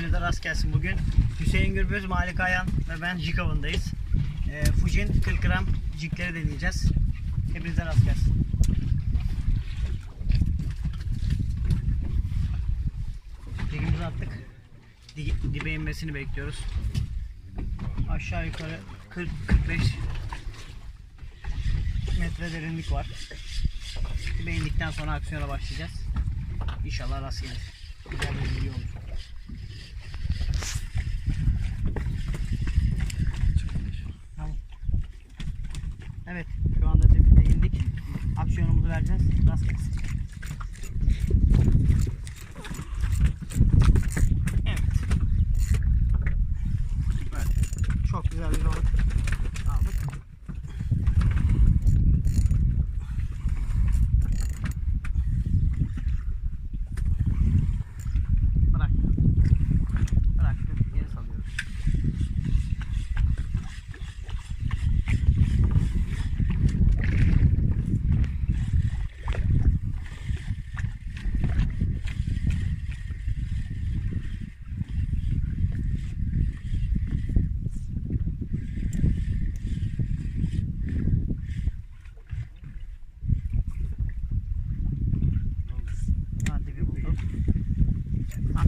Hepinize rast gelsin. Bugün Hüseyin Gürbüz, Malik Ayan ve ben jig avındayız. Ee, Fujin 40 gram jigleri deneyeceğiz. Hepinize rast gelsin. Jigimizi attık. Di- Dibe inmesini bekliyoruz. Aşağı yukarı 40-45 metre derinlik var. Dibe indikten sonra aksiyona başlayacağız. İnşallah rast gelir. Güzel bir video olur. Evet, şu anda tepkide indik. Aksiyonumuzu vereceğiz. Gelsin. あ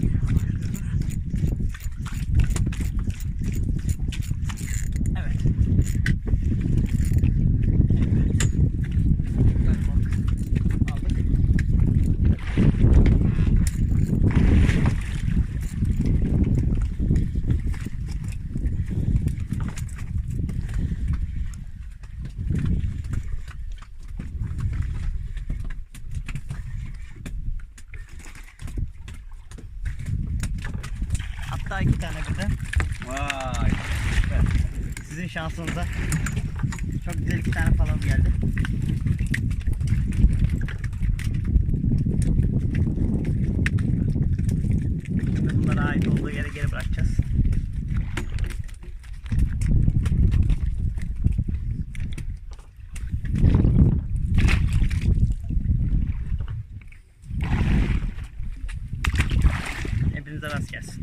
Hatta iki tane birden. Vay. Sizin şansınıza çok güzel iki tane falan geldi. Şimdi bunları ait olduğu yere geri bırakacağız. Velázquez.